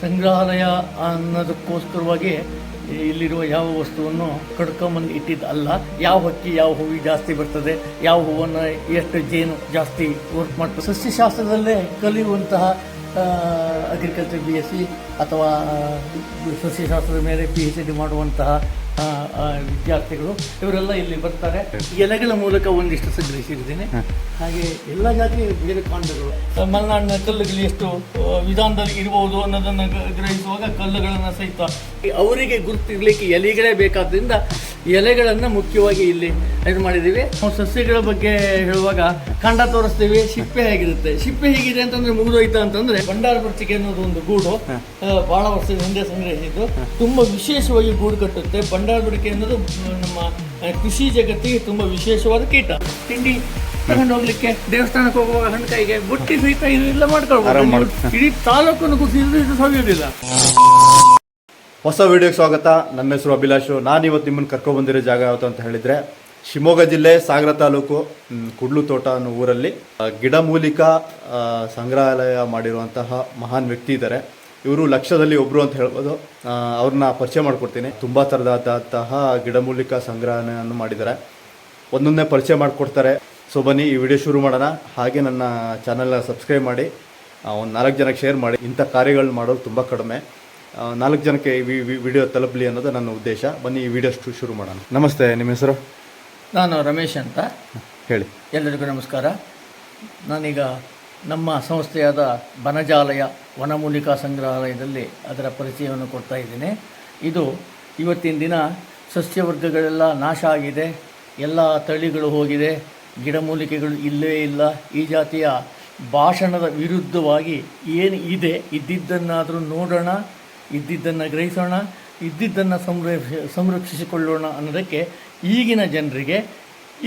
ಸಂಗ್ರಹಾಲಯ ಅನ್ನೋದಕ್ಕೋಸ್ಕರವಾಗಿ ಇಲ್ಲಿರುವ ಯಾವ ವಸ್ತುವನ್ನು ಕಡ್ಕೊಂಬಂದು ಇಟ್ಟಿದ್ದಲ್ಲ ಯಾವ ಹಕ್ಕಿ ಯಾವ ಹೂವಿ ಜಾಸ್ತಿ ಬರ್ತದೆ, ಯಾವ ಹೂವನ್ನು ಎಷ್ಟು ಜೇನು ಜಾಸ್ತಿ ವರ್ಕ್ ಮಾಡ್ತದೆ. ಸಸ್ಯಶಾಸ್ತ್ರದಲ್ಲೇ ಕಲಿಯುವಂತಹ ಅಗ್ರಿಕಲ್ಚರ್ ಬಿ ಎಸ್ ಸಿ ಅಥವಾ ಸಸ್ಯಶಾಸ್ತ್ರದ ಮೇಲೆ ಪಿ ಎಚ್ ಡಿ ಮಾಡುವಂತಹ ವಿದ್ಯಾರ್ಥಿಗಳು ಇವರೆಲ್ಲ ಇಲ್ಲಿ ಬರ್ತಾರೆ. ಎಲೆಗಳ ಮೂಲಕ ಒಂದಿಷ್ಟು ಸಂಗ್ರಹಿಸಿದ್ದೇನೆ. ಹಾಗೆ ಎಲ್ಲ ಜಾತಿ ಬೇರೆ ಕಾಂಡಗಳು ಮಲೆನಾಡಿನ ಕಲ್ಲುಗಳು ಎಷ್ಟು ವಿಧಾನದಲ್ಲಿ ಇರಬಹುದು ಅನ್ನೋದನ್ನು ಗ್ರಹಿಸುವಾಗ ಕಲ್ಲುಗಳನ್ನು ಸಹಿತ. ಅವರಿಗೆ ಗುರುತಿರ್ಲಿಕ್ಕೆ ಎಲೆಗಳೇ ಬೇಕಾದ್ರಿಂದ ಎಲೆಗಳನ್ನು ಮುಖ್ಯವಾಗಿ ಇಲ್ಲಿ ಇದು ಮಾಡಿದ್ದೀವಿ. ನಾವು ಸಸ್ಯಗಳ ಬಗ್ಗೆ ಹೇಳುವಾಗ ಕಾಂಡ ತೋರಿಸ್ತೀವಿ ಸಿಪ್ಪೆ ಹೇಗಿರುತ್ತೆ? ಸಿಪ್ಪೆ ಹೇಗಿದೆ ಅಂತಂದ್ರೆ ಮುಗಿದೋಯ್ತಾ ಅಂತಂದ್ರೆ ಭಂಡಾರ ಬರ್ಚಿಕೆ ಅನ್ನೋದು ಒಂದು ಗೂಡು. ಬಹಳ ವರ್ಷದ ಹಿಂದೆ ಸಂಗ್ರಹಿಸಿದ್ದು. ತುಂಬಾ ವಿಶೇಷವಾಗಿ ಗೂಡು ಕಟ್ಟುತ್ತೆ. ಭಂಡಾರ ಬಡಿಕೆ ಅನ್ನೋದು ನಮ್ಮ ಕೃಷಿ ಜಗತ್ತಿಗೆ ತುಂಬಾ ವಿಶೇಷವಾದ ಕೀಟ. ತಿಂಡಿ ತಗೊಂಡು ಹೋಗ್ಲಿಕ್ಕೆ ದೇವಸ್ಥಾನಕ್ಕೆ ಹೋಗುವಾಗ ಹಣ್ಣುಕಾಯಿಗೆ ಬುಟ್ಟಿ ಸಹಿತ ಇದೆಲ್ಲ ಮಾಡ್ಕೊಳ್ಬೋದು. ನೀವು ಇಡೀ ತಾಲೂಕನ್ನು ಕುಸಿದ್ರು ಇದು ಸವಿಯೋದಿಲ್ಲ. ಹೊಸ ವಿಡಿಯೋಗೆ ಸ್ವಾಗತ. ನನ್ನ ಹೆಸರು ಅಭಿಲಾಷು. ನಾನು ಇವತ್ತು ನಿಮ್ಮನ್ನು ಕರ್ಕೊಬಂದಿರೋ ಜಾಗ ಯಾವುದು ಅಂತ ಹೇಳಿದರೆ ಶಿವಮೊಗ್ಗ ಜಿಲ್ಲೆ ಸಾಗರ ತಾಲೂಕು ಕುಡ್ಲು ತೋಟ ಅನ್ನೋ ಊರಲ್ಲಿ ಗಿಡಮೂಲಿಕಾ ಸಂಗ್ರಹಾಲಯ ಮಾಡಿರುವಂತಹ ಮಹಾನ್ ವ್ಯಕ್ತಿ ಇದ್ದಾರೆ. ಇವರು ಲಕ್ಷದಲ್ಲಿ ಒಬ್ಬರು ಅಂತ ಹೇಳ್ಬೋದು. ಅವ್ರನ್ನ ಪರಿಚಯ ಮಾಡಿಕೊಡ್ತೀನಿ. ತುಂಬ ಥರದಾದಂತಹ ಗಿಡಮೂಲಿಕ ಸಂಗ್ರಹಣೆಯನ್ನು ಮಾಡಿದ್ದಾರೆ. ಒಂದೊಂದೇ ಪರಿಚಯ ಮಾಡಿಕೊಡ್ತಾರೆ. ಸೊ, ಬನ್ನಿ, ಈ ವಿಡಿಯೋ ಶುರು ಮಾಡೋಣ. ಹಾಗೆ ನನ್ನ ಚಾನಲ್ನ ಸಬ್ಸ್ಕ್ರೈಬ್ ಮಾಡಿ ಒಂದು ನಾಲ್ಕು ಜನಕ್ಕೆ ಶೇರ್ ಮಾಡಿ. ಇಂಥ ಕಾರ್ಯಗಳು ಮಾಡೋದು ತುಂಬ ಕಡಿಮೆ. ನಾಲ್ಕು ಜನಕ್ಕೆ ಈ ವಿಡಿಯೋ ತಲುಪಲಿ ಅನ್ನೋದು ನನ್ನ ಉದ್ದೇಶ. ಬನ್ನಿ ಈ ವಿಡಿಯೋ ಶುರು ಮಾಡೋಣ. ನಮಸ್ತೆ ನಿಮ್ಮ ಹೆಸರು? ನಾನು ರಮೇಶ್ ಅಂತ. ಹೇಳಿ. ಎಲ್ಲರಿಗೂ ನಮಸ್ಕಾರ. ನಾನೀಗ ನಮ್ಮ ಸಂಸ್ಥೆಯಾದ ಬನಜಾಲಯ ವನಮೂಲಿಕಾ ಸಂಗ್ರಹಾಲಯದಲ್ಲಿ ಅದರ ಪರಿಚಯವನ್ನು ಕೊಡ್ತಾ ಇದ್ದೇನೆ. ಇದು ಇವತ್ತಿನ ದಿನ ಸಸ್ಯವರ್ಗಗಳೆಲ್ಲ ನಾಶ ಆಗಿದೆ. ಎಲ್ಲ ತಳಿಗಳು ಹೋಗಿದೆ. ಗಿಡಮೂಲಿಕೆಗಳು ಇಲ್ಲವೇ ಇಲ್ಲ. ಈ ಜಾತಿಯ ಭಾಷಣದ ವಿರುದ್ಧವಾಗಿ ಏನು ಇದೆ? ಇದ್ದಿದ್ದನ್ನಾದರೂ ನೋಡೋಣ. ಇದ್ದಿದ್ದನ್ನು ಗ್ರಹಿಸೋಣ, ಇದ್ದಿದ್ದನ್ನು ಸಂರಕ್ಷ, ಸಂರಕ್ಷಿಸಿಕೊಳ್ಳೋಣ ಅನ್ನೋದಕ್ಕೆ ಈಗಿನ ಜನರಿಗೆ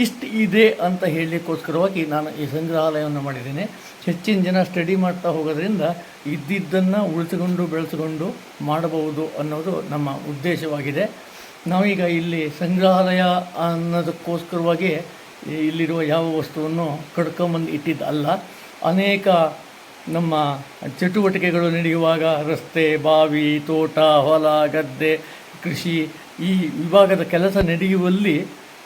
ಇಷ್ಟು ಇದೆ ಅಂತ ಹೇಳಲಿಕ್ಕೋಸ್ಕರವಾಗಿ ನಾನು ಈ ಸಂಗ್ರಹಾಲಯವನ್ನು ಮಾಡಿದ್ದೇನೆ. ಹೆಚ್ಚಿನ ಜನ ಸ್ಟಡಿ ಮಾಡ್ತಾ ಹೋಗೋದ್ರಿಂದ ಇದ್ದಿದ್ದನ್ನು ಉಳಿಸಿಕೊಂಡು ಬೆಳೆಸಿಕೊಂಡು ಮಾಡಬಹುದು ಅನ್ನೋದು ನಮ್ಮ ಉದ್ದೇಶವಾಗಿದೆ. ನಾವೀಗ ಇಲ್ಲಿ ಸಂಗ್ರಹಾಲಯ ಅನ್ನೋದಕ್ಕೋಸ್ಕರವಾಗಿ ಇಲ್ಲಿರುವ ಯಾವ ವಸ್ತುವನ್ನು ಕಡ್ಕೊಂಬಂದು ಇಟ್ಟಿದ್ದಲ್ಲ, ಅನೇಕ ನಮ್ಮ ಚಟುವಟಿಕೆಗಳು ನಡೆಯುವಾಗ ರಸ್ತೆ, ಬಾವಿ, ತೋಟ, ಹೊಲ, ಗದ್ದೆ, ಕೃಷಿ ಈ ವಿಭಾಗದ ಕೆಲಸ ನಡೆಯುವಲ್ಲಿ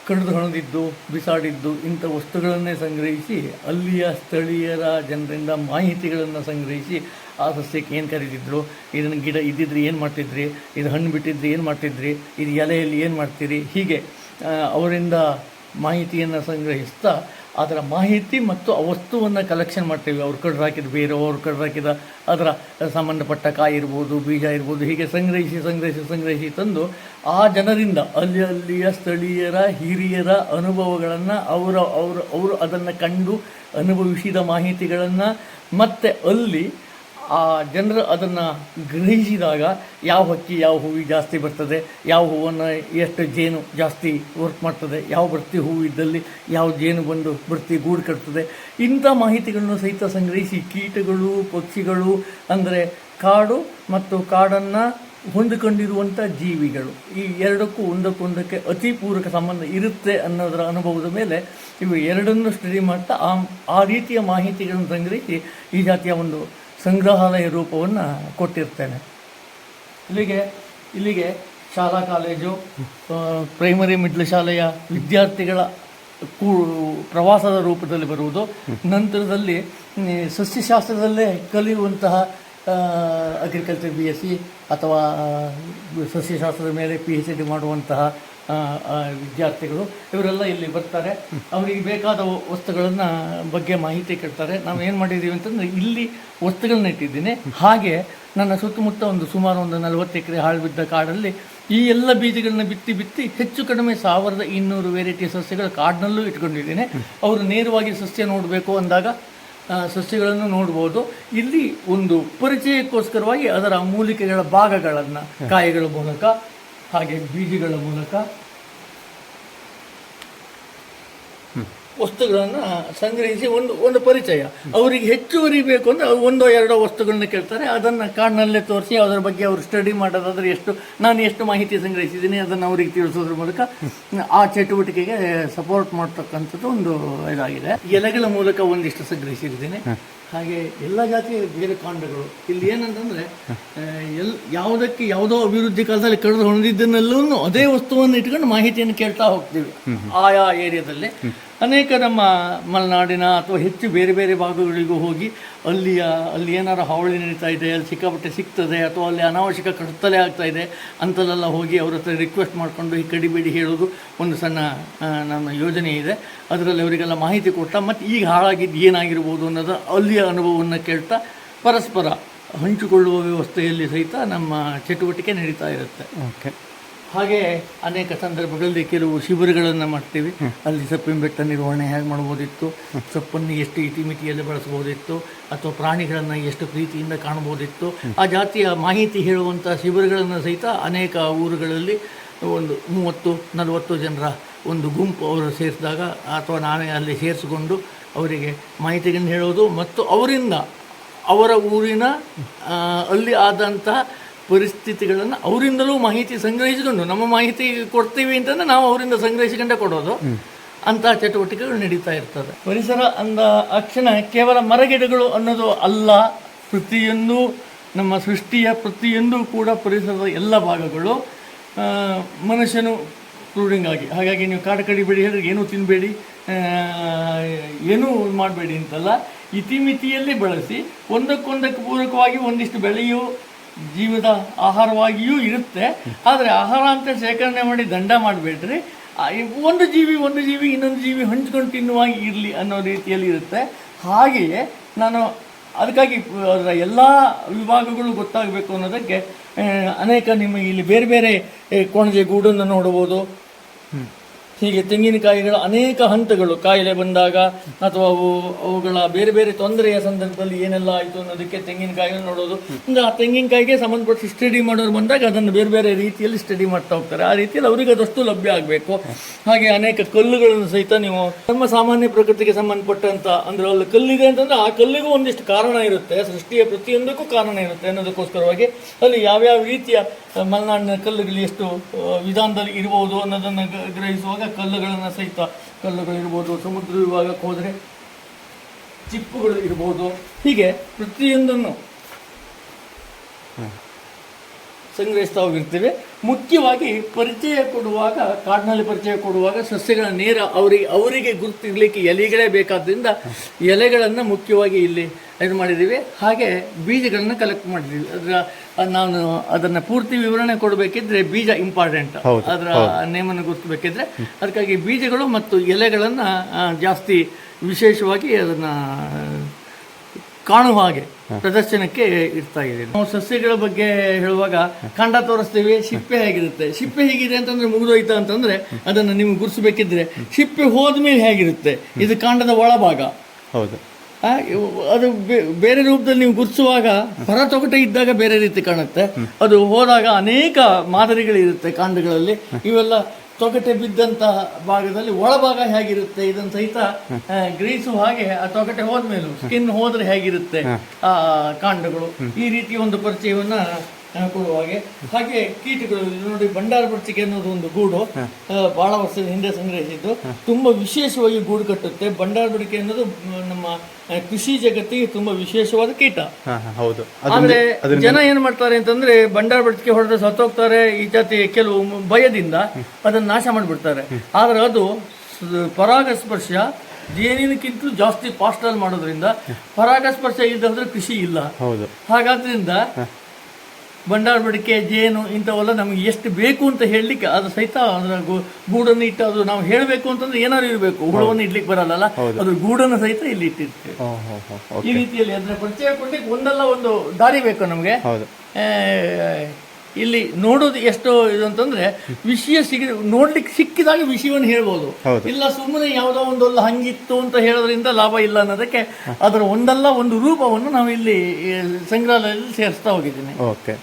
ಕಡಿದು ಹಣದಿದ್ದು, ಬಿಸಾಡಿದ್ದು ಇಂಥ ವಸ್ತುಗಳನ್ನೇ ಸಂಗ್ರಹಿಸಿ ಅಲ್ಲಿಯ ಸ್ಥಳೀಯರ ಜನರಿಂದ ಮಾಹಿತಿಗಳನ್ನು ಸಂಗ್ರಹಿಸಿ ಆ ಸಸ್ಯಕ್ಕೆ ಏನು ಕರೀತಿದ್ರು ಇದನ್ನು ಗಿಡ ಇದ್ದಿದ್ರೆ ಏನು ಮಾಡ್ತಿದ್ರಿ? ಇದು ಹಣ್ಣು ಬಿಟ್ಟಿದ್ರೆ ಏನು ಮಾಡ್ತಿದ್ರಿ? ಇದು ಎಲೆಯಲ್ಲಿ ಏನು ಮಾಡ್ತೀರಿ? ಹೀಗೆ ಅವರಿಂದ ಮಾಹಿತಿಯನ್ನು ಸಂಗ್ರಹಿಸ್ತಾ ಅದರ ಮಾಹಿತಿ ಮತ್ತು ಆ ವಸ್ತುವನ್ನು ಕಲೆಕ್ಷನ್ ಮಾಡ್ತೇವೆ. ಅವ್ರ ಕಡೆ ಹಾಕಿದ ಬೇರೆ, ಅವ್ರ ಕಡೆ ಹಾಕಿದ ಅದರ ಸಂಬಂಧಪಟ್ಟ ಕಾಯಿ ಇರ್ಬೋದು, ಬೀಜ ಇರ್ಬೋದು, ಹೀಗೆ ಸಂಗ್ರಹಿಸಿ ಸಂಗ್ರಹಿಸಿ ಸಂಗ್ರಹಿಸಿ ತಂದು ಆ ಜನರಿಂದ ಅಲ್ಲಿ ಅಲ್ಲಿಯ ಸ್ಥಳೀಯರ, ಹಿರಿಯರ ಅನುಭವಗಳನ್ನು ಅವರ, ಅವರು ಅವರು ಅದನ್ನು ಕಂಡು ಅನುಭವಿಸಿದ ಮಾಹಿತಿಗಳನ್ನು ಮತ್ತು ಅಲ್ಲಿ ಆ ಜನರು ಅದನ್ನು ಗ್ರಹಿಸಿದಾಗ ಯಾವ ಹಕ್ಕಿ ಯಾವ ಹೂವು ಜಾಸ್ತಿ ಬರ್ತದೆ, ಯಾವ ಹೂವನ್ನು ಎಷ್ಟು ಜೇನು ಜಾಸ್ತಿ ವರ್ಕ್ ಮಾಡ್ತದೆ, ಯಾವ ಬರ್ತಿ ಹೂವು ಇದ್ದಲ್ಲಿ ಯಾವ ಜೇನು ಬಂದು ಬರ್ತಿ ಗೂಡು ಕಟ್ತದೆ, ಇಂಥ ಮಾಹಿತಿಗಳನ್ನು ಸಹಿತ ಸಂಗ್ರಹಿಸಿ ಕೀಟಗಳು, ಪಕ್ಷಿಗಳು, ಅಂದರೆ ಕಾಡು ಮತ್ತು ಕಾಡನ್ನು ಹೊಂದಿಕೊಂಡಿರುವಂಥ ಜೀವಿಗಳು. ಈ ಎರಡಕ್ಕೂ ಒಂದಕ್ಕೊಂದಕ್ಕೆ ಅತಿ ಪೂರಕ ಸಂಬಂಧ ಇರುತ್ತೆ ಅನ್ನೋದರ ಅನುಭವದ ಮೇಲೆ ಇವು ಎರಡನ್ನು ಸ್ಟಡಿ ಮಾಡ್ತಾ ಆ ಆ ರೀತಿಯ ಮಾಹಿತಿಗಳನ್ನು ಸಂಗ್ರಹಿಸಿ ಈ ಜಾತಿಯ ಒಂದು ಸಂಗ್ರಹಾಲಯ ರೂಪವನ್ನು ಕೊಟ್ಟಿರ್ತೇನೆ. ಇಲ್ಲಿಗೆ ಇಲ್ಲಿಗೆ ಶಾಲಾ ಕಾಲೇಜು ಪ್ರೈಮರಿ ಮಿಡ್ಲ್ ಶಾಲೆಯ ವಿದ್ಯಾರ್ಥಿಗಳ ಕೂ, ಪ್ರವಾಸದ ರೂಪದಲ್ಲಿ ಬರುವುದು. ನಂತರದಲ್ಲಿ ಸಸ್ಯಶಾಸ್ತ್ರದಲ್ಲೇ ಕಲಿಯುವಂತಹ ಅಗ್ರಿಕಲ್ಚರ್ ಬಿ ಎಸ್ ಸಿ ಅಥವಾ ಸಸ್ಯಶಾಸ್ತ್ರದ ಮೇಲೆ ಪಿ ಎಚ್ ಡಿ ಮಾಡುವಂತಹ ವಿದ್ಯಾರ್ಥಿಗಳು, ಇವರೆಲ್ಲ ಇಲ್ಲಿ ಬರ್ತಾರೆ. ಅವರಿಗೆ ಬೇಕಾದ ವಸ್ತುಗಳನ್ನು ಬಗ್ಗೆ ಮಾಹಿತಿ ಕೇಳ್ತಾರೆ ನಾವು ಏನು ಮಾಡಿದ್ದೀವಿ ಅಂತಂದರೆ ಇಲ್ಲಿ ವಸ್ತುಗಳನ್ನ ಇಟ್ಟಿದ್ದೀನಿ. ಹಾಗೆ ನನ್ನ ಸುತ್ತಮುತ್ತ ಒಂದು ಸುಮಾರು ಒಂದು ನಲವತ್ತು ಎಕರೆ ಹಾಳು ಬಿದ್ದ ಕಾಡಲ್ಲಿ ಈ ಎಲ್ಲ ಬೀಜಗಳನ್ನ ಬಿತ್ತಿ ಬಿತ್ತಿ ಹೆಚ್ಚು ಕಡಿಮೆ ಸಾವಿರದ ಇನ್ನೂರು ವೆರೈಟಿ ಸಸ್ಯಗಳ ಕಾಡಿನಲ್ಲೂ ಇಟ್ಕೊಂಡಿದ್ದೀನಿ. ಅವರು ನೇರವಾಗಿ ಸಸ್ಯ ನೋಡಬೇಕು ಅಂದಾಗ ಸಸ್ಯಗಳನ್ನು ನೋಡ್ಬೋದು. ಇಲ್ಲಿ ಒಂದು ಪರಿಚಯಕ್ಕೋಸ್ಕರವಾಗಿ ಅದರ ಮೂಲಿಕೆಗಳ ಭಾಗಗಳನ್ನು, ಕಾಯಿಗಳ ಮೂಲಕ ಹಾಗೆ ಬೀಜಗಳ ಮೂಲಕ ವಸ್ತುಗಳನ್ನು ಸಂಗ್ರಹಿಸಿ ಒಂದು ಒಂದು ಪರಿಚಯ. ಅವರಿಗೆ ಹೆಚ್ಚುವರಿ ಬೇಕು ಅಂದರೆ ಅವ್ರು ಒಂದೋ ಎರಡೋ ವಸ್ತುಗಳನ್ನ ಕೇಳ್ತಾರೆ. ಅದನ್ನು ಕಾಡಿನಲ್ಲೇ ತೋರಿಸಿ ಅದರ ಬಗ್ಗೆ ಅವರು ಸ್ಟಡಿ ಮಾಡೋದಾದ್ರೆ ಎಷ್ಟು, ನಾನು ಎಷ್ಟು ಮಾಹಿತಿ ಸಂಗ್ರಹಿಸಿದ್ದೀನಿ ಅದನ್ನು ಅವರಿಗೆ ತಿಳಿಸೋದ್ರ ಮೂಲಕ ಆ ಚಟುವಟಿಕೆಗೆ ಸಪೋರ್ಟ್ ಮಾಡ್ತಕ್ಕಂಥದ್ದು ಒಂದು ಇದಾಗಿದೆ. ಎಲೆಗಳ ಮೂಲಕ ಒಂದಿಷ್ಟು ಸಂಗ್ರಹಿಸಿದ್ದೀನಿ. ಹಾಗೆ ಎಲ್ಲ ಜಾತಿಯ ಬೇರೆ ಕಾಂಡಗಳು ಇಲ್ಲಿ ಏನಂತಂದ್ರೆ ಎಲ್ ಯಾವುದಕ್ಕೆ ಯಾವುದೋ ಅಭಿವೃದ್ಧಿ ಕಾಲದಲ್ಲಿ ಕಳೆದು ಹೊಂದಿದ್ದನ್ನೆಲ್ಲೂ ಅದೇ ವಸ್ತುವನ್ನು ಇಟ್ಕೊಂಡು ಮಾಹಿತಿಯನ್ನು ಕೇಳ್ತಾ ಹೋಗ್ತೀವಿ. ಆಯಾ ಏರಿಯಾದಲ್ಲಿ. ಅನೇಕ ನಮ್ಮ ಮಲೆನಾಡಿನ ಅಥವಾ ಹೆಚ್ಚು ಬೇರೆ ಬೇರೆ ಭಾಗಗಳಿಗೂ ಹೋಗಿ ಅಲ್ಲಿಯ, ಅಲ್ಲಿ ಏನಾರು ಹಾವಳಿ ನಡೀತಾ ಇದೆ, ಅಲ್ಲಿ ಸಿಕ್ಕಾಪಟ್ಟೆ ಸಿಗ್ತದೆ ಅಥವಾ ಅಲ್ಲಿ ಅನಾವಶ್ಯಕ ಕತ್ತಲೆ ಆಗ್ತಾ ಇದೆ ಅಂತಲ್ಲೆಲ್ಲ ಹೋಗಿ ಅವ್ರ ಹತ್ರ ರಿಕ್ವೆಸ್ಟ್ ಮಾಡಿಕೊಂಡು ಈ ಕಡಿಬೇಡಿ ಹೇಳೋದು ಒಂದು ಸಣ್ಣ ನಮ್ಮ ಯೋಜನೆ ಇದೆ. ಅದರಲ್ಲಿ ಅವರಿಗೆಲ್ಲ ಮಾಹಿತಿ ಕೊಡ್ತಾ ಮತ್ತು ಈಗ ಹಾಳಾಗಿದ್ದು ಏನಾಗಿರ್ಬೋದು ಅನ್ನೋದು ಅಲ್ಲಿಯ ಅನುಭವವನ್ನು ಕೇಳ್ತಾ ಪರಸ್ಪರ ಹಂಚಿಕೊಳ್ಳುವ ವ್ಯವಸ್ಥೆಯಲ್ಲಿ ಸಹಿತ ನಮ್ಮ ಚಟುವಟಿಕೆ ನಡೀತಾ ಇರುತ್ತೆ. ಓಕೆ. ಹಾಗೆ ಅನೇಕ ಸಂದರ್ಭಗಳಲ್ಲಿ ಕೆಲವು ಶಿಬಿರಗಳನ್ನು ಮಾಡ್ತೀವಿ. ಅಲ್ಲಿ ಸೊಪ್ಪಿನ ಬೆಟ್ಟ ನಿರ್ವಹಣೆ ಹೇಗೆ ಮಾಡ್ಬೋದಿತ್ತು ಸೊಪ್ಪನ್ನು ಎಷ್ಟು ಇತಿಮಿತಿಯಲ್ಲಿ ಬಳಸ್ಬೋದಿತ್ತು ಅಥವಾ ಪ್ರಾಣಿಗಳನ್ನು ಎಷ್ಟು ಪ್ರೀತಿಯಿಂದ ಕಾಣ್ಬೋದಿತ್ತು. ಆ ಜಾತಿಯ ಮಾಹಿತಿ ಹೇಳುವಂಥ ಶಿಬಿರಗಳನ್ನು ಸಹಿತ ಅನೇಕ ಊರುಗಳಲ್ಲಿ ಒಂದು ಮೂವತ್ತು ನಲವತ್ತು ಜನರ ಒಂದು ಗುಂಪು ಅವರು ಸೇರಿಸಿದಾಗ ಅಥವಾ ನಾನೇ ಅಲ್ಲಿ ಸೇರಿಸಿಕೊಂಡು ಅವರಿಗೆ ಮಾಹಿತಿಯನ್ನು ಹೇಳೋದು ಮತ್ತು ಅವರಿಂದ ಅವರ ಊರಿನ ಅಲ್ಲಿ ಆದಂತಹ ಪರಿಸ್ಥಿತಿಗಳನ್ನು ಅವರಿಂದಲೂ ಮಾಹಿತಿ ಸಂಗ್ರಹಿಸಿಕೊಂಡು ನಮ್ಮ ಮಾಹಿತಿ ಕೊಡ್ತೀವಿ ಅಂತಂದರೆ ನಾವು ಅವರಿಂದ ಸಂಗ್ರಹಿಸಿಕೊಂಡೇ ಕೊಡೋದು. ಅಂತಹ ಚಟುವಟಿಕೆಗಳು ನಡೀತಾ ಇರ್ತದೆ. ಪರಿಸರ ಅಂದ ಅಕ್ಷಣ ಕೇವಲ ಮರಗಿಡಗಳು ಅನ್ನೋದು ಅಲ್ಲ. ಪ್ರತಿಯೊಂದು ನಮ್ಮ ಸೃಷ್ಟಿಯ ಪ್ರತಿಯೊಂದು ಕೂಡ ಪರಿಸರದ ಎಲ್ಲ ಭಾಗಗಳು ಮನುಷ್ಯನು ಕ್ರೂಡಿಂಗ್ ಆಗಿ. ಹಾಗಾಗಿ ನೀವು ಕಾಡು ಕಡಿಬೇಡಿ ಹೇಳಿದ್ರೆ ಏನೂ ತಿನ್ನಬೇಡಿ ಏನೂ ಮಾಡಬೇಡಿ ಅಂತಲ್ಲ. ಇತಿಮಿತಿಯಲ್ಲಿ ಬಳಸಿ ಒಂದಕ್ಕೊಂದಕ್ಕೆ ಪೂರಕವಾಗಿ ಒಂದಿಷ್ಟು ಬೆಳೆಯು ಜೀವದ ಆಹಾರವಾಗಿಯೂ ಇರುತ್ತೆ. ಆದರೆ ಆಹಾರ ಅಂತ ಶೇಖರಣೆ ಮಾಡಿ ದಂಡ ಮಾಡಬೇಡ್ರಿ. ಒಂದು ಜೀವಿ ಒಂದು ಜೀವಿ, ಇನ್ನೊಂದು ಜೀವಿ ಹಂಚ್ಕೊಂಡು ತಿನ್ನುವಾಗಿ ಇರಲಿ ಅನ್ನೋ ರೀತಿಯಲ್ಲಿ ಇರುತ್ತೆ. ಹಾಗೆಯೇ ನಾನು ಅದಕ್ಕಾಗಿ ಅದರ ಎಲ್ಲ ವಿಭಾಗಗಳು ಗೊತ್ತಾಗಬೇಕು ಅನ್ನೋದಕ್ಕೆ ಅನೇಕ ನಿಮಗೆ ಇಲ್ಲಿ ಬೇರೆ ಬೇರೆ ಕೋಣಜೆ ಗೂಡನ್ನು ನೋಡ್ಬೋದು ಹೀಗೆ ತೆಂಗಿನಕಾಯಿಗಳ ಅನೇಕ ಹಂತಗಳು ಕಾಯಿಲೆ ಬಂದಾಗ ಅಥವಾ ಅವು ಅವುಗಳ ಬೇರೆ ಬೇರೆ ತೊಂದರೆಯ ಸಂದರ್ಭದಲ್ಲಿ ಏನೆಲ್ಲ ಆಯಿತು ಅನ್ನೋದಕ್ಕೆ ತೆಂಗಿನಕಾಯಿಗಳು ನೋಡೋದು. ಅಂದರೆ ಆ ತೆಂಗಿನಕಾಯಿಗೆ ಸಂಬಂಧಪಟ್ಟು ಸ್ಟಡಿ ಮಾಡೋರು ಬಂದಾಗ ಅದನ್ನು ಬೇರೆ ಬೇರೆ ರೀತಿಯಲ್ಲಿ ಸ್ಟಡಿ ಮಾಡ್ತಾ ಹೋಗ್ತಾರೆ. ಆ ರೀತಿಯಲ್ಲಿ ಅವರಿಗೆ ಅದಷ್ಟು ಲಭ್ಯ ಆಗಬೇಕು. ಹಾಗೆ ಅನೇಕ ಕಲ್ಲುಗಳನ್ನು ಸಹಿತ ನೀವು ನಮ್ಮ ಸಾಮಾನ್ಯ ಪ್ರಕೃತಿಗೆ ಸಂಬಂಧಪಟ್ಟಂತ ಅಂದರೆ ಅಲ್ಲಿ ಕಲ್ಲಿದೆ ಅಂತಂದ್ರೆ ಆ ಕಲ್ಲಿಗೂ ಒಂದಿಷ್ಟು ಕಾರಣ ಇರುತ್ತೆ. ಸೃಷ್ಟಿಯ ಪ್ರತಿಯೊಂದಕ್ಕೂ ಕಾರಣ ಇರುತ್ತೆ ಅನ್ನೋದಕ್ಕೋಸ್ಕರವಾಗಿ ಅಲ್ಲಿ ಯಾವ್ಯಾವ ರೀತಿಯ ಮಲೆನಾಡಿನ ಕಲ್ಲುಗಳು ಎಷ್ಟು ವಿಧಾನದಲ್ಲಿ ಇರ್ಬೋದು ಅನ್ನೋದನ್ನು ಗ- ಕಲ್ಲುಗಳನ್ನು ಸಹಿತ ಕಲ್ಲುಗಳಿರ್ಬೋದು ಸಮುದ್ರ ವಿಭಾಗಕ್ಕೆ ಹೋದರೆ ಚಿಪ್ಪುಗಳು ಇರ್ಬೋದು. ಹೀಗೆ ಪ್ರತಿಯೊಂದನ್ನು ಸಂಗ್ರಹಿಸ್ತಾ ಹೋಗಿರ್ತೇವೆ ಮುಖ್ಯವಾಗಿ ಪರಿಚಯ ಕೊಡುವಾಗ, ಕಾಡಿನಲ್ಲಿ ಪರಿಚಯ ಕೊಡುವಾಗ ಸಸ್ಯಗಳ ನೇರ ಅವರಿಗೆ ಅವರಿಗೆ ಗುರುತಿರ್ಲಿಕ್ಕೆ ಎಲೆಗಳೇ ಬೇಕಾದ್ದರಿಂದ ಎಲೆಗಳನ್ನು ಮುಖ್ಯವಾಗಿ ಇಲ್ಲಿ ಇದು ಮಾಡಿದ್ದೀವಿ. ಹಾಗೆ ಬೀಜಗಳನ್ನು ಕಲೆಕ್ಟ್ ಮಾಡಿದ್ದೀವಿ. ಅದರ ನಾನು ಅದನ್ನು ಪೂರ್ತಿ ವಿವರಣೆ ಕೊಡಬೇಕಿದ್ರೆ ಬೀಜ ಇಂಪಾರ್ಟೆಂಟ್ ಅದರ ನೇಮನ್ನು ಗುರುತಿಸಬೇಕಿದ್ರೆ ಅದಕ್ಕಾಗಿ ಬೀಜಗಳು ಮತ್ತು ಎಲೆಗಳನ್ನು ಜಾಸ್ತಿ ವಿಶೇಷವಾಗಿ ಅದನ್ನು ಕಾಣುವ ಹಾಗೆ ಪ್ರದರ್ಶನಕ್ಕೆ ಇರ್ತಾ ಇದೆ ನಾವು ಸಸ್ಯಗಳ ಬಗ್ಗೆ ಹೇಳುವಾಗ ಕಾಂಡ ತೋರಿಸ್ತೀವಿ ಸಿಪ್ಪೆ ಹೇಗಿರುತ್ತೆ? ಸಿಪ್ಪೆ ಹೇಗಿದೆ ಅಂತಂದ್ರೆ ಮುಗಿದೋಯ್ತಾ ಅಂತಂದ್ರೆ ಅದನ್ನು ನೀವು ಗುರುತಿಸಬೇಕಿದ್ರೆ ಸಿಪ್ಪೆ ಹೋದ್ಮೇಲೆ ಹೇಗಿರುತ್ತೆ? ಇದು ಕಾಂಡದ ಒಳಭಾಗ. ಹೌದು. ಅದು ಬೇರೆ ರೂಪದಲ್ಲಿ ನೀವು ಗುರುತಿಸುವಾಗ ಹೊರ ತೊಗಟೆ ಇದ್ದಾಗ ಬೇರೆ ರೀತಿ ಕಾಣುತ್ತೆ. ಅದು ಹೋದಾಗ ಅನೇಕ ಮಾದರಿಗಳಿರುತ್ತೆ ಕಾಂಡಗಳಲ್ಲಿ. ಇವೆಲ್ಲ ತೊಗಟೆ ಬಿದ್ದಂತಹ ಭಾಗದಲ್ಲಿ ಒಳಭಾಗ ಹೇಗಿರುತ್ತೆ? ಇದನ್ನು ಸಹಿತ ಗ್ರೀಸು ಗ್ರಹಿಸುವ ಹಾಗೆ ಆ ತೊಗಟೆ ಹೋದ್ಮೇಲೆ ಸ್ಕಿನ್ ಹೋದ್ರೆ ಹೇಗಿರುತ್ತೆ? ಆ ಕಾಂಡಗಳು. ಈ ರೀತಿ ಒಂದು ಪರಿಚಯವನ್ನ ಕೊಡುವ ಹಾಗೆ ಹಾಗೆ ಕೀಟಗಳು ನೋಡಿ ಬಂಡಾರ ಪರ್ಚಿಕೆ ಅನ್ನೋದು ಒಂದು ಗೂಡು ಬಹಳ ವರ್ಷದ ಹಿಂದೆ ಸಂಗ್ರಹಿಸಿದ್ದು. ತುಂಬಾ ವಿಶೇಷವಾಗಿ ಗೂಡು ಕಟ್ಟುತ್ತೆ. ಬಂಡಾರ ಬಡಿಕೆ ಅನ್ನೋದು ನಮ್ಮ ಕೃಷಿ ಜಗತ್ತಿಗೆ ತುಂಬಾ ವಿಶೇಷವಾದ ಕೀಟ. ಹೌದು. ಆದ್ರೆ ಜನ ಏನ್ ಮಾಡ್ತಾರೆ ಅಂತಂದ್ರೆ ಬಂಡಾರ ಬಡಿಕೆ ಹೊಡೆದ್ರೆ ಸತ್ತೋಗ್ತಾರೆ ಈ ಜಾತಿ ಕೆಲವು ಭಯದಿಂದ ಅದನ್ನ ನಾಶ ಮಾಡಿಬಿಡ್ತಾರೆ. ಆದ್ರೆ ಅದು ಪರಾಗಸ್ಪರ್ಶ ಜೇನಿನಕ್ಕಿಂತಲೂ ಜಾಸ್ತಿ ಪಾಸ್ಟಲ್ ಮಾಡೋದ್ರಿಂದ ಪರಾಗಸ್ಪರ್ಶ ಇಲ್ಲದ್ರೆ ಕೃಷಿ ಇಲ್ಲ. ಹೌದು. ಹಾಗಾದ್ರಿಂದ ಬಂಡಾರ ಬಡಿಕೆ ಜೇನು ಇಂಥವೆಲ್ಲ ನಮಗೆ ಎಷ್ಟು ಬೇಕು ಅಂತ ಹೇಳಲಿಕ್ಕೆ ಅದು ಸಹಿತ ಅದರ ಗೂಡನ್ನು ಇಟ್ಟು ಅದು ನಾವು ಹೇಳಬೇಕು ಅಂತಂದ್ರೆ ಏನಾದ್ರು ಇರಬೇಕು. ಹುಳವನ್ನು ಇಡ್ಲಿಕ್ಕೆ ಬರಲ್ಲ ಅದು ಗೂಡನ್ನು ಸಹಿತ ಇಲ್ಲಿ ಇಟ್ಟಿರ್ತೇವೆ. ಈ ರೀತಿಯಲ್ಲಿ ಅದನ್ನ ಪರಿಚಯ ಕೊಡ್ಲಿಕ್ಕೆ ಒಂದಲ್ಲ ಒಂದು ದಾರಿ ಬೇಕು ನಮಗೆ. ಇಲ್ಲಿ ನೋಡೋದು ಎಷ್ಟು ಇದು ಅಂತಂದ್ರೆ ವಿಷಯ ಸಿಗ ನೋಡ್ಲಿಕ್ಕೆ ಸಿಕ್ಕಿದಾಗ ವಿಷಯವನ್ನು ಹೇಳ್ಬೋದು. ಇಲ್ಲ ಸುಮ್ಮನೆ ಯಾವುದೋ ಒಂದಲ್ಲ ಹಂಗಿತ್ತು ಅಂತ ಹೇಳೋದ್ರಿಂದ ಲಾಭ ಇಲ್ಲ ಅನ್ನೋದಕ್ಕೆ ಅದರ ಒಂದಲ್ಲ ಒಂದು ರೂಪವನ್ನು ನಾವು ಇಲ್ಲಿ ಸಂಗ್ರಹಾಲಯದಲ್ಲಿ ಸೇರಿಸ್ತಾ ಹೋಗಿದ್ದೀನಿ. ಓಕೆ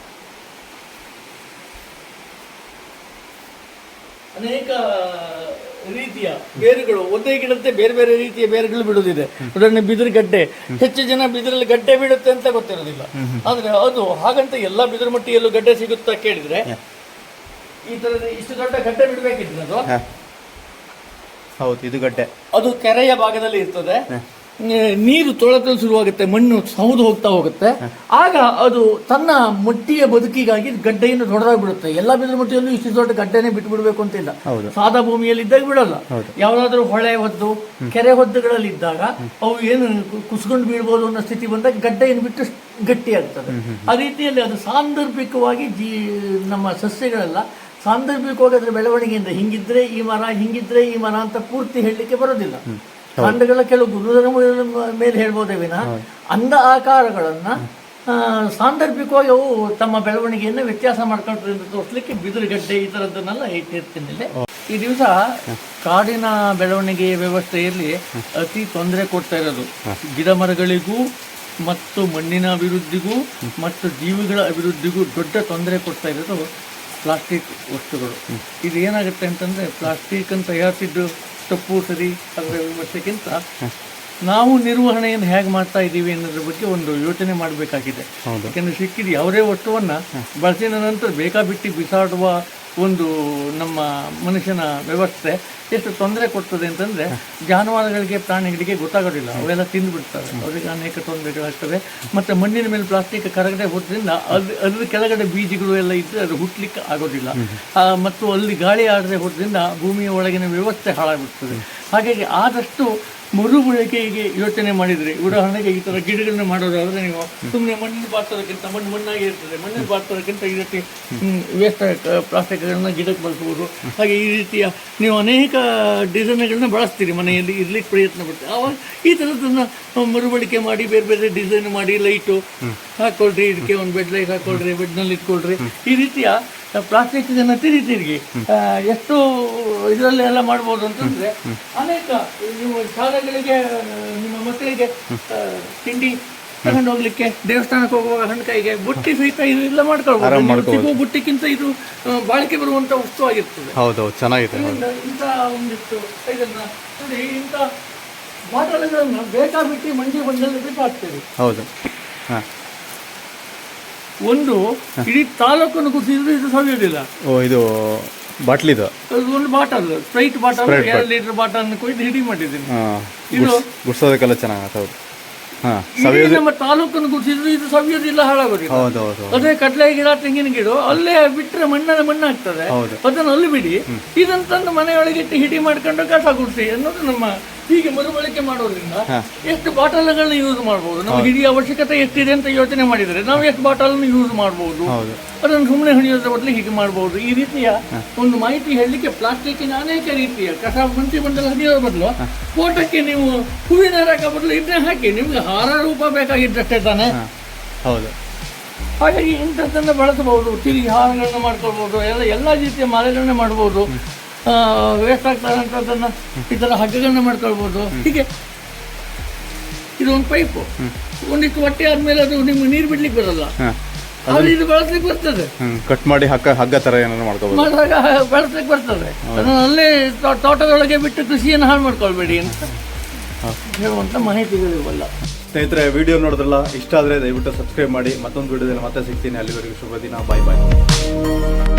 ಅನೇಕ ರೀತಿಯ ಬೇರುಗಳು ಒಂದೇ ಗಿಡಕ್ಕೆ ಬೇರೆ ಬೇರೆ ರೀತಿಯ ಬೇರುಗಳು ಬಿಡುದಿದೆ. ಉದಾಹರಣೆ ಬಿದಿರು ಗಡ್ಡೆ. ಹೆಚ್ಚು ಜನ ಬಿದಿರಲ್ಲಿ ಗಡ್ಡೆ ಬಿಡುತ್ತೆ ಅಂತ ಗೊತ್ತಿರೋದಿಲ್ಲ. ಆದ್ರೆ ಅದು ಹಾಗಂತ ಎಲ್ಲ ಬಿದಿರು ಮಟ್ಟಿಯಲ್ಲೂ ಗಡ್ಡೆ ಸಿಗುತ್ತಾ ಕೇಳಿದ್ರೆ ಈ ತರದ ಇಷ್ಟು ದೊಡ್ಡ ಗಡ್ಡೆ ಬಿಡಬೇಕಿದ್ರೆ ಅದು? ಹೌದು ಇದು ಗಡ್ಡೆ. ಅದು ಕೆರೆಯ ಭಾಗದಲ್ಲಿ ಇರ್ತದೆ. ನೀರು ತೊಳಕಲು ಶುರುವಾಗುತ್ತೆ ಮಣ್ಣು ಸೌದು ಹೋಗ್ತಾ ಹೋಗುತ್ತೆ. ಆಗ ಅದು ತನ್ನ ಮಟ್ಟಿಯ ಬದುಕಿಗಾಗಿ ಗಡ್ಡೆಯನ್ನು ದೊಡ್ಡದಾಗ್ಬಿಡುತ್ತೆ ಎಲ್ಲ ಬಿದ್ರ ಮಟ್ಟಿಯಲ್ಲೂ ಇಷ್ಟು ದೊಡ್ಡ ಗಡ್ಡೆನೇ ಬಿಟ್ಬಿಡ್ಬೇಕು ಅಂತಿಲ್ಲ. ಸಾದಾ ಭೂಮಿಯಲ್ಲಿ ಇದ್ದಾಗ ಬಿಡಲ್ಲ. ಯಾವ್ದಾದ್ರು ಹೊಳೆ ಹೊದ್ದು ಕೆರೆ ಹೊದ್ದುಗಳಲ್ಲಿ ಇದ್ದಾಗ ಅವು ಏನು ಕುಸ್ಕೊಂಡು ಬೀಳ್ಬೋದು ಅನ್ನೋ ಸ್ಥಿತಿ ಬಂದಾಗ ಗಡ್ಡೆಯನ್ನು ಬಿಟ್ಟು ಗಟ್ಟಿ ಆಗ್ತದೆ ಆ ರೀತಿಯಲ್ಲಿ ಅದು ಸಾಂದರ್ಭಿಕವಾಗಿ ಜೀ ನಮ್ಮ ಸಸ್ಯಗಳೆಲ್ಲ ಸಾಂದರ್ಭಿಕವಾಗಿ ಅದರ ಬೆಳವಣಿಗೆಯಿಂದ ಹಿಂಗಿದ್ರೆ ಈ ಮರ ಹಿಂಗಿದ್ರೆ ಈ ಮರ ಅಂತ ಪೂರ್ತಿ ಹೇಳಲಿಕ್ಕೆ ಬರೋದಿಲ್ಲ. ಕಾಂಡಗಳ ಕೆಲವು ಗುರುಧರ್ಮಗಳ ಮೇಲೆ ಹೇಳ್ಬೋದೇ ವಿನ ಅಂದ ಆಕಾರಗಳನ್ನ ಸಾಂದರ್ಭಿಕವಾಗಿ ಅವು ತಮ್ಮ ಬೆಳವಣಿಗೆಯನ್ನು ವ್ಯತ್ಯಾಸ ಮಾಡ್ಕೊಂಡ್ರೆ ತೋರಿಸ್ಲಿಕ್ಕೆ ಬಿದಿರುಗಡ್ಡೆ ಈ ಥರದ್ದನ್ನೆಲ್ಲ ಇಟ್ಟಿರ್ತೀನಿ ಈ ದಿವಸ ಕಾಡಿನ ಬೆಳವಣಿಗೆ ವ್ಯವಸ್ಥೆಯಲ್ಲಿ ಅತಿ ತೊಂದರೆ ಕೊಡ್ತಾ ಇರೋದು. ಗಿಡ ಮರಗಳಿಗೂ ಮತ್ತು ಮಣ್ಣಿನ ಅಭಿವೃದ್ಧಿಗೂ ಮತ್ತು ಜೀವಿಗಳ ಅಭಿವೃದ್ಧಿಗೂ ದೊಡ್ಡ ತೊಂದರೆ ಕೊಡ್ತಾ ಇರೋದು ಪ್ಲಾಸ್ಟಿಕ್ ವಸ್ತುಗಳು. ಇದು ಏನಾಗುತ್ತೆ ಅಂತಂದ್ರೆ ಪ್ಲಾಸ್ಟಿಕ್ ಅಂತ ತಯಾರಿಸಿದ್ದು ತಪ್ಪು ಸರಿ ಅದರ ವಿಮರ್ಶೆಗಿಂತ ನಾವು ನಿರ್ವಹಣೆಯನ್ನು ಹೇಗೆ ಮಾಡ್ತಾ ಇದ್ದೀವಿ ಅನ್ನೋದ್ರ ಬಗ್ಗೆ ಒಂದು ಯೋಚನೆ ಮಾಡಬೇಕಾಗಿದೆ. ಯಾಕೆಂದ್ರೆ ಸಿಕ್ಕಿದ ಯಾವುದೇ ವಸ್ತುವನ್ನು ಬಳಸಿದ ನಂತರ ಬೇಕಾಬಿಟ್ಟಿ ಬಿಸಾಡುವ ಒಂದು ನಮ್ಮ ಮನುಷ್ಯನ ವ್ಯವಸ್ಥೆ ಎಷ್ಟು ತೊಂದರೆ ಕೊಡ್ತದೆ ಅಂತಂದ್ರೆ ಜಾನುವಾರುಗಳಿಗೆ, ಪ್ರಾಣಿಗಳಿಗೆ ಗೊತ್ತಾಗೋದಿಲ್ಲ. ಅವೆಲ್ಲ ತಿಂದುಬಿಡ್ತವೆ. ಅವರಿಗೆ ಅನೇಕ ತೊಂದರೆಗಳಾಗ್ತವೆ ಮತ್ತೆ ಮಣ್ಣಿನ ಮೇಲೆ ಪ್ಲಾಸ್ಟಿಕ್ ಕರಗಡೆ ಹೋದ್ರಿಂದ ಅದು ಅದ್ರ ಕೆಳಗಡೆ ಬೀಜಗಳು ಎಲ್ಲ ಇದ್ರೆ ಅದು ಹುಟ್ಟಲಿಕ್ಕೆ ಆಗೋದಿಲ್ಲ. ಮತ್ತು ಅಲ್ಲಿ ಗಾಳಿ ಆಡದೆ ಹೋದ್ರಿಂದ ಭೂಮಿಯ ಒಳಗಿನ ವ್ಯವಸ್ಥೆ ಹಾಳಾಗುತ್ತದೆ ಹಾಗಾಗಿ ಆದಷ್ಟು ಮರುಬಳಕೆಗೆ ಯೋಚನೆ ಮಾಡಿದ್ರೆ ಉದಾಹರಣೆಗೆ ಈ ತರ ಗಿಡಗಳನ್ನ ಮಾಡೋದಾದ್ರೆ ನೀವು ಸುಮ್ಮನೆ ಮಣ್ಣಿನ ಪಾತ್ರೋದಕ್ಕಿಂತ ಮಣ್ಣು ಮಣ್ಣಾಗಿ ಇರ್ತದೆ. ಮಣ್ಣಿನ ಪಾತ್ರೋದಕ್ಕಿಂತ ಈ ರೀತಿ ವೇಸ್ಟ್ ಪ್ಲಾಸ್ಟಿಕ್ಗಳನ್ನ ಗಿಡಕ್ಕೆ ಬಳಸ್ಬೋದು. ಹಾಗೆ ಈ ರೀತಿಯ ನೀವು ಅನೇಕ ಡಿಸೈನ್ಗಳನ್ನ ಬಳಸ್ತೀರಿ ಮನೆಯಲ್ಲಿ ಇರ್ಲಿಕ್ಕೆ ಪ್ರಯತ್ನ ಪಡ್ತೀವಿ ಆವಾಗ ಈ ಥರದನ್ನ ಮರುಬಳಕೆ ಮಾಡಿ ಬೇರೆ ಬೇರೆ ಡಿಸೈನ್ ಮಾಡಿ ಲೈಟು ಹಾಕೊಳ್ರಿ ಇದಕ್ಕೆ ಒಂದು ಬೆಡ್ ಲೈಟ್ ಹಾಕೊಳ್ರಿ ಬೆಡ್ನಲ್ಲಿ ಇಟ್ಕೊಳ್ರಿ. ಈ ರೀತಿಯ ಪ್ಲಾಸ್ಟಿಕ್ ಇದನ್ನು ತಿರುಗಿ ಎಷ್ಟು ಇದರಲ್ಲಿ ಎಲ್ಲ ಮಾಡ್ಬೋದು ಅಂತಂದ್ರೆ ಅನೇಕ ನೀವು ಶಾಲೆಗಳಿಗೆ ನಿಮ್ಮ ಮಕ್ಕಳಿಗೆ ತಿಂಡಿ ತಗೊಂಡು ಹೋಗ್ಲಿಕ್ಕೆ ದೇವಸ್ಥಾನಕ್ಕೆ ಹೋಗುವಾಗ ಹಣ್ಕಾಯಿಗೆ ಬುಟ್ಟಿ ಸಹಿತ ಇದು ಎಲ್ಲ ಮಾಡ್ಕೊಳ್ಬೋದು. ಬುಟ್ಟಿಗಿಂತ ಇದು ಬಾಳಿಕೆ ಬರುವಂತ ವಸ್ತು ಆಗಿರ್ತದೆ. ಹೌದು ಚೆನ್ನಾಗಿದೆ ಇಂಥ ಒಂದಿಷ್ಟು ಇದನ್ನ ನೋಡಿ ಇಂಥ ಬಾಟಲ್ಗಳನ್ನ ಬೇಕಾಬಿಟ್ಟು ಮಂಜಿ ಬಂದಲ್ಲಿ ಬಿಟ್ಟು ಹಾಕ್ತೇವೆ ಹೌದು. ಹಾಂ. ಒಂದು ಇಡೀ ತಾಲೂಕನ್ನು ಕುಸಿದ್ರೆ ಇದು ಸವಿಯೋದಿಲ್ಲ ಓ ಇದು ಬಾಟ್ಲಿದು. ಅದು ಒಂದು ಬಾಟಲ್ ಸ್ಪ್ರೈಟ್ ಬಾಟಲ್ ಎರಡು ಲೀಟರ್ ಬಾಟಲ್ ಕೊಯ್ದು ಹಿಡಿ ಮಾಡಿದ್ದೀನಿ. ಇದು ಗುಡ್ಸೋದಕ್ಕೆಲ್ಲ ಚೆನ್ನಾಗತ್ತೆ ಹಾಂ ನಮ್ಮ ತಾಲೂಕನ್ನು ಗುಡಿಸಿದ್ರು ಇದು ಸವಿಯೋದಿಲ್ಲ ಹಾಳಾಗೋದಿಲ್ಲ. ಅದೇ ಕಡಲೆ ಗಿಡ ತೆಂಗಿನ ಗಿಡ ಅಲ್ಲೇ ಬಿಟ್ರೆ ಮಣ್ಣ ಮಣ್ಣಾಗ್ತದೆ. ಹೌದು. ಅದನ್ನ ಅಲ್ಲಿ ಬಿಡಿ. ಇದನ್ನ ತಂದು ಮನೆಯೊಳಗೆ ಇಟ್ಟು ಹಿಡಿ ಮಾಡ್ಕೊಂಡು ಕಸ ಗುಡಿಸಿ ಅನ್ನೋದು ನಮ್ಮ ಹೀಗೆ ಮರುಬಳಕೆ ಮಾಡೋದ್ರಿಂದ ಎಷ್ಟು ಬಾಟಲ್ಗಳನ್ನ ಯೂಸ್ ಮಾಡಬಹುದು ನಮ್ಗೆ ಇಡೀ ಅವಶ್ಯಕತೆ ಎಷ್ಟಿದೆ ಅಂತ ಯೋಚನೆ ಮಾಡಿದರೆ ನಾವು ಎಷ್ಟು ಬಾಟಲ್ ಯೂಸ್ ಮಾಡಬಹುದು ಹೌದು. ಅದನ್ನು ಸುಮ್ಮನೆ ಹಣಿಯೋದ್ರ ಬದಲು ಹೀಗೆ ಮಾಡಬಹುದು ಈ ರೀತಿಯ ಒಂದು ಮಾಹಿತಿ ಹೇಳಲಿಕ್ಕೆ ಪ್ಲಾಸ್ಟಿಕ್ಕಿನ ಅನೇಕ ರೀತಿಯ ಕಸ ಮಂತಿ ಬಂದಲ್ಲಿ ಹರಿಯೋದ್ರ ಬದಲು ಫೋಟೋಕ್ಕೆ ನೀವು ಹೂವಿನ ಹಾಕ ಬದಲು ಇದನ್ನೇ ಹಾಕಿ ನಿಮ್ಗೆ ಹಾರ ರೂಪ ಬೇಕಾಗಿದ್ದಷ್ಟೇ ತಾನೆ? ಹೌದು. ಹಾಗಾಗಿ ಇಂಥದ್ದನ್ನು ಬಳಸಬಹುದು. ತಿರುಗಿ ಹಾರಗಳನ್ನ ಮಾಡ್ಕೊಳ್ಬಹುದು ಎಲ್ಲ ಎಲ್ಲ ರೀತಿಯ ಮಾಲೆಗಳನ್ನೇ ಮಾಡ್ಬೋದು. ವೇಸ್ಟ್ ಆಗ್ತಾರಂಥದ್ದನ್ನು ಈ ಥರ ಹಗ್ಗಗಳನ್ನ ಮಾಡ್ಕೊಳ್ಬೋದು. ಹೀಗೆ. ಇದೊಂದು ಪೈಪು ಒಂದಿಷ್ಟು ಹೊಟ್ಟೆ ಆದ್ಮೇಲೆ ಅದು ನಿಮ್ಗೆ ನೀರು ಬಿಡ್ಲಿಕ್ಕೆ ಬರಲ್ಲ. ಅದು ಇದು ಬಳಸ್ಲಿಕ್ಕೆ ಬರ್ತದೆ. ಕಟ್ ಮಾಡಿ ಹಗ್ಗ ಹಗ್ಗ ಥರ ಏನಾದ್ರು ಮಾಡ್ಕೋಬೋದು. ಬಳಸ್ಲಿಕ್ಕೆ ಬರ್ತದೆ. ಅದನ್ನು ಅಲ್ಲೇ ತೋಟದೊಳಗೆ ಬಿಟ್ಟು ಕೃಷಿಯನ್ನು ಹಾಳು ಮಾಡ್ಕೊಳ್ಬೇಡಿ ಅಂತ ಹೇಳುವಂಥ ಮಾಹಿತಿಗಳಿವಲ್ಲ ಸ್ನೇಹಿತರೆ ವಿಡಿಯೋ ನೋಡಿದ್ರಲ್ಲ? ಇಷ್ಟ ಆದರೆ ದಯವಿಟ್ಟು ಸಬ್ಸ್ಕ್ರೈಬ್ ಮಾಡಿ. ಮತ್ತೊಂದು ವಿಡಿಯೋದಲ್ಲಿ ಮತ್ತೆ ಸಿಗ್ತೀನಿ. ಅಲ್ಲಿವರೆಗೂ ಶುಭ ದಿನ. ಬಾಯ್ ಬಾಯ್